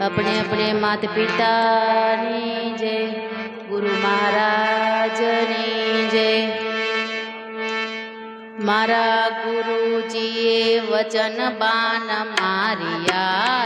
આપણે આપણે માત પિતાની જય ગુરુ મહારાજની જય. મારા ગુરુજીએ વચન બાન મારિયા.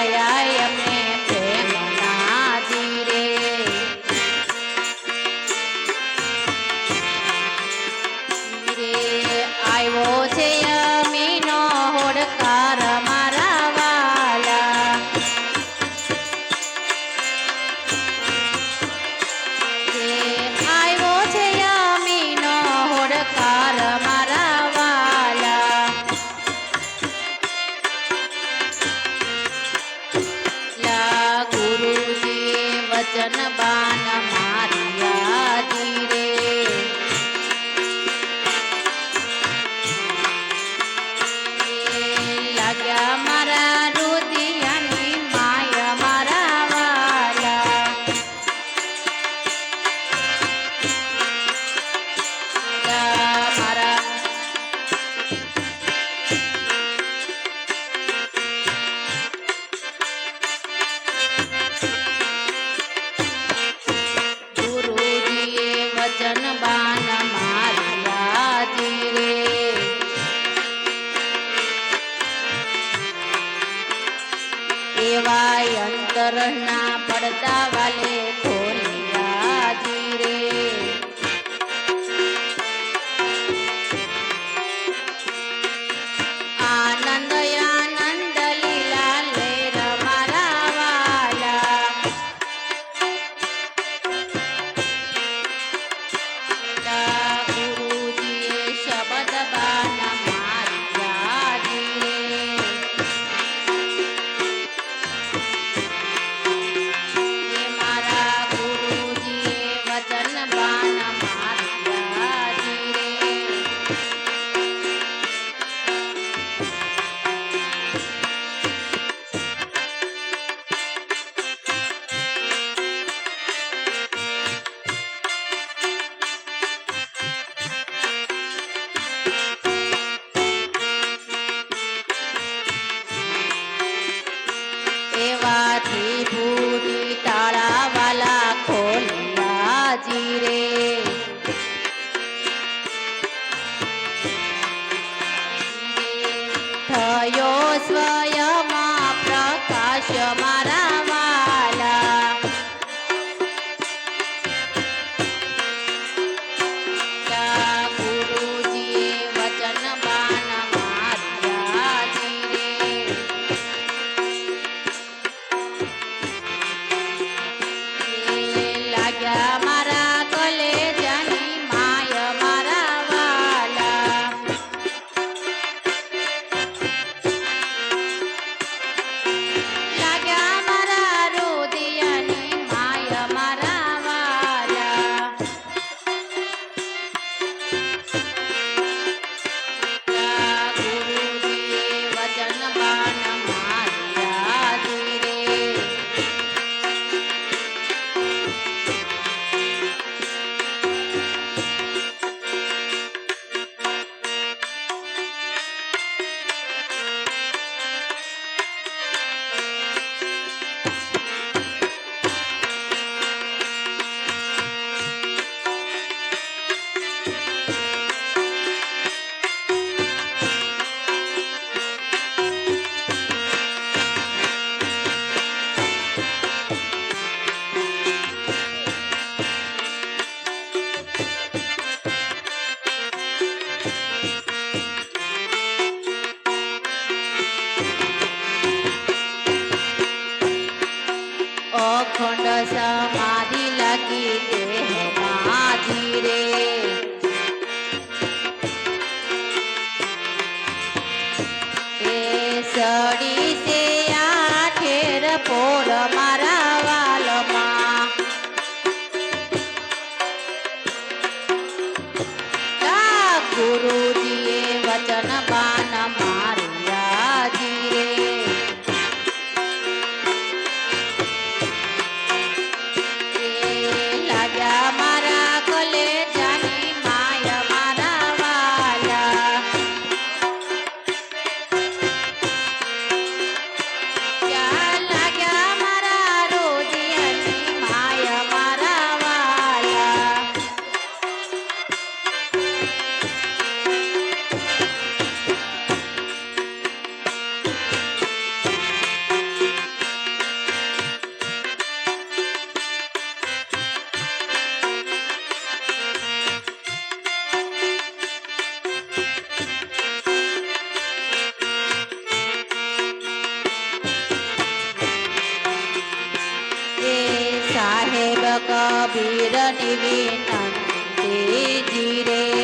माया કહેવાય અંતરના પડતા स्वयमा प्रकाशमा নেবে না। ধীরে